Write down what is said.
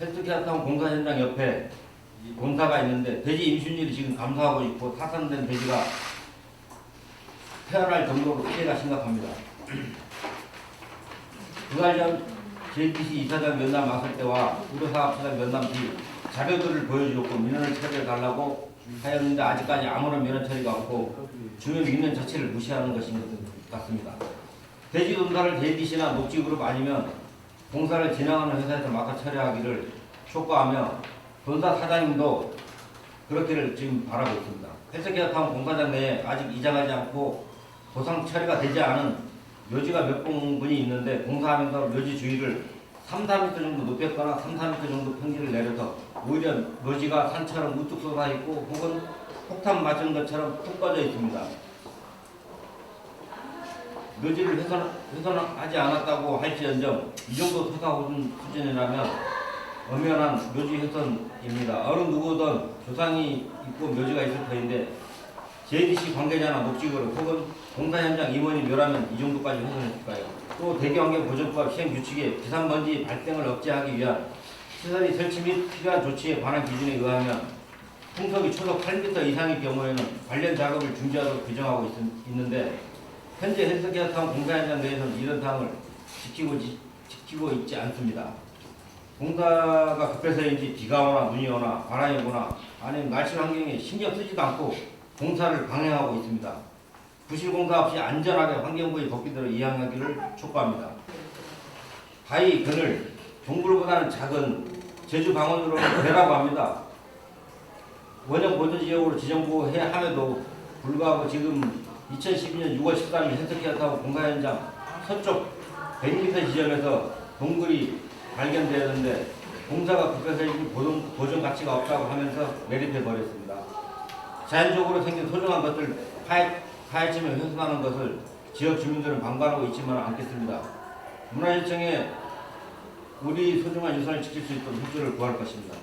헬스케어타운 공사 현장 옆에 이 공사가 있는데 돼지 임신율이 지금 감소하고 있고 타산된 돼지가 태어날 정도로 피해가 심각합니다. 두달 전 JTC 이사장 면담 왔을 때와 의료사업시장 면담 뒤 자료들을 보여주었고 민원을 처리해달라고 하였는데 아직까지 아무런 민원 처리가 없고 주요 민원 자체를 무시하는 것인 것 같습니다. 돼지 농사를 JTC나 녹지그룹 아니면 공사를 진행하는 회사에서 맡아 처리하기를 촉구하며 본사 사장님도 그렇기를 지금 바라고 있습니다. 헬스케어타운 공사장 내에 아직 이장하지 않고 보상 처리가 되지 않은 묘지가 몇 공분이 있는데 공사하면서 묘지 주위를 3, 4m 정도 높였거나 3, 4m 정도 평지를 내려서 오히려 묘지가 산처럼 우뚝 솟아 있고 혹은 폭탄 맞은 것처럼 푹 꺼져 있습니다. 묘지를 훼손, 훼손하지 않았다고 할지언정 이 정도 솟아오른 수준이라면 엄연한 묘지 훼손입니다. 어느 누구든 조상이 있고 묘지가 있을 터인데 JDC 관계자나 녹지그룹 혹은 공사 현장 임원이 묘라면 이 정도까지 훼손했을까요? 또 대기환경 보전법 시행 규칙에 비산먼지 발생을 억제하기 위한 시설이 설치 및 필요한 조치에 관한 기준에 의하면 풍속이 초속 8m 이상의 경우에는 관련 작업을 중지하도록 규정하고 있, 있는데 현재 헬스케어타운 공사 현장 내에서는 이런 사항을 지키고, 지, 지키고 있지 않습니다. 공사가 급해서인지 비가 오나 눈이 오나 바람이 오나 아니면 날씨 환경에 신경 쓰지도 않고 공사를 방해하고 있습니다. 부실 공사 없이 안전하게 환경부의 법규대로 이행하기를 촉구합니다. 바위 그늘 동굴보다는 작은 제주 방언으로 배라고 합니다. 원형 보존 지역으로 지정부해 함에도 불구하고 지금 2012년 6월 13일 헬스케어 타운 공사 현장 서쪽 100m 지점에서 동굴이 발견되었는데 공사가 급해서인지 보존, 보존 가치가 없다고 하면서 매립해 버렸습니다. 자연적으로 생긴 소중한 것들 파헤, 파헤치며 훼손하는 것을 지역 주민들은 방관하고 있지만 않겠습니다. 문화유청에 우리 소중한 유산을 지킬 수 있도록 협조를 구할 것입니다.